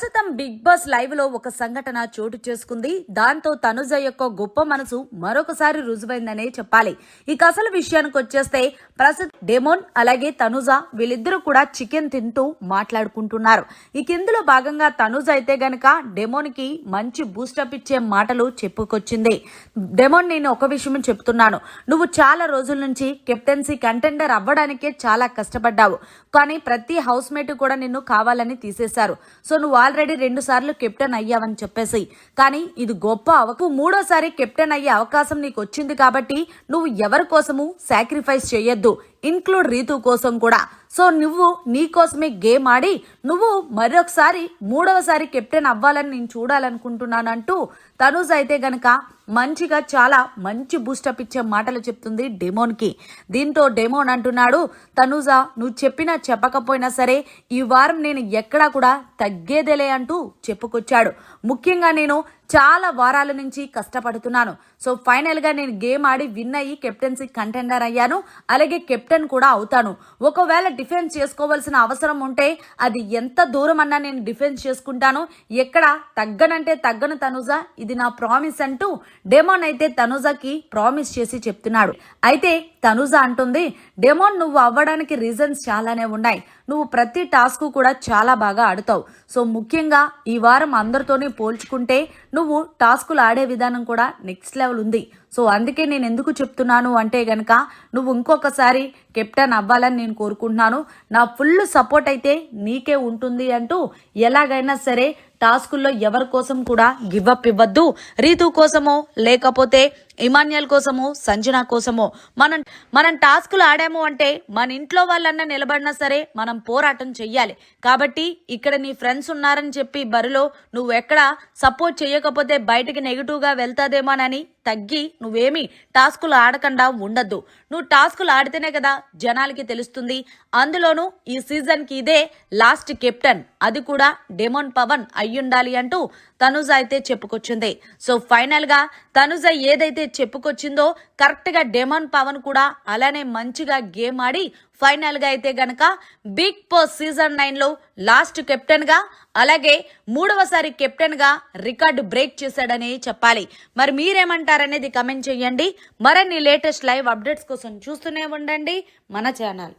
ప్రస్తుతం big boss లైవ్లో ఒక సంఘటన చోటు చేసుకుంది. దాంతో తనుజ యొక్క గొప్ప మనసు మరొకసారి రుజువైందనే చెప్పాలి. ఇక అసలు విషయానికి వచ్చేస్తే ప్రస్తుతం డెమోన్ అలాగే తనుజ వీళ్ళిద్దరూ కూడా చికెన్ తింటూ మాట్లాడుకుంటున్నారు. ఇక ఇందులో భాగంగా తనుజ అయితే గనక డెమోన్కి మంచి బూస్టప్ ఇచ్చే మాటలు చెప్పుకొచ్చింది. డెమోన్ నేను ఒక విషయం చెప్తున్నాను. నువ్వు చాలా రోజుల నుంచి కెప్టెన్సీ కంటెండర్ అవ్వడానికే చాలా కష్టపడ్డావు. కానీ ప్రతి హౌస్ మేట్ కూడా నిన్ను కావాలని తీసేశారు. సో నువ్వు ఆల్రెడీ రెండు సార్లు కెప్టెన్ అయ్యావని చెప్పేసి. కానీ ఇది గొప్ప అవకు మూడోసారి కెప్టెన్ అయ్యే అవకాశం నీకు వచ్చింది కాబట్టి నువ్వు ఎవరి కోసము సాక్రిఫైస్ చేయొద్దు. ఇన్క్లూడ్ రీతు కోసం కూడా. సో నువ్వు నీకోసమే గేమ్ ఆడి నువ్వు మరొకసారి మూడవసారి కెప్టెన్ అవ్వాలని నేను చూడాలనుకుంటున్నాను అంటూ తనూజ్ అయితే గనక మంచిగా చాలా మంచి బూస్టప్ ఇచ్చే మాటలు చెప్తుంది డెమోన్కి. దీంతో డెమోన్ అంటున్నాడు తనూజ నువ్వు చెప్పినా చెప్పకపోయినా సరే ఈ వారం నేను ఎక్కడా కూడా తగ్గేదేలే అంటూ చెప్పుకొచ్చాడు. ముఖ్యంగా నేను చాలా వారాల నుంచి కష్టపడుతున్నాను. సో ఫైనల్గా నేను గేమ్ ఆడి విన్ అయ్యి కెప్టెన్సీ కంటెండర్ అయ్యాను. అలాగే కెప్టెన్ కూడా అవుతాను. ఒకవేళ డిఫెన్స్ చేసుకోవాల్సిన అవసరం ఉంటే అది ఎంత దూరం అన్నా నేను డిఫెన్స్ చేసుకుంటాను. ఎక్కడ? తగ్గనంటే తగ్గను తనుజ. ఇది నా ప్రామిస్ అంటూ డెమోన్ అయితే తనుజకి ప్రామిస్ చేసి చెప్తున్నాడు. అయితే తనుజ అంటుంది డెమోన్ నువ్వు అవ్వడానికి రీజన్స్ చాలానే ఉన్నాయి. నువ్వు ప్రతి టాస్క్ కూడా చాలా బాగా ఆడుతావు. సో ముఖ్యంగా ఈ వారం అందరితోనే పోల్చుకుంటే నువ్వు టాస్కులు ఆడే విధానం కూడా నెక్స్ట్ లెవెల్ ఉంది. సో అందుకే నేను ఎందుకు చెప్తున్నాను అంటే గనక నువ్వు ఇంకొకసారి కెప్టెన్ అవ్వాలని నేను కోరుకుంటున్నాను. నా ఫుల్ సపోర్ట్ అయితే నీకే ఉంటుంది అంటూ ఎలాగైనా సరే టాస్కుల్లో ఎవరి కోసం కూడా గివ్ ఇవ్వద్దు. రీతు కోసమో లేకపోతే ఇమాన్యుల్ కోసమో సంజన కోసమో. మనం మనం టాస్కులు ఆడాము అంటే మన ఇంట్లో వాళ్ళన్నా నిలబడినా సరే మనం పోరాటం చెయ్యాలి. కాబట్టి ఇక్కడ నీ ఫ్రెండ్స్ ఉన్నారని చెప్పి బరిలో నువ్వు ఎక్కడ సపోర్ట్ చేయకపోతే బయటకి నెగిటివ్గా వెళ్తాదేమోనని తగ్గి నువ్వేమి టాస్కులు ఆడకుండా ఉండద్దు. నువ్వు టాస్కులు ఆడితేనే కదా జనాలకి తెలుస్తుంది. అందులోనూ ఈ సీజన్కి ఇదే లాస్ట్ కెప్టెన్. అది కూడా డెమోన్ పవన్ అయ్యుండాలి అంటూ తనుజ అయితే చెప్పుకొచ్చింది. సో ఫైనల్గా తనుజ ఏదైతే చెప్పుకొచ్చిందో కరెక్ట్గా డెమోన్ పవన్ కూడా అలానే మంచిగా గేమ్ ఆడి ఫైనల్గా అయితే గనక బిగ్ బాస్ సీజన్ నైన్లో లాస్ట్ కెప్టెన్గా అలాగే మూడవసారి కెప్టెన్గా రికార్డు బ్రేక్ చేశాడని చెప్పాలి. మరి మీరేమంటారనేది కమెంట్ చేయండి. మరిన్ని లేటెస్ట్ లైవ్ అప్డేట్స్ కోసం చూస్తూనే ఉండండి. మన ఛానల్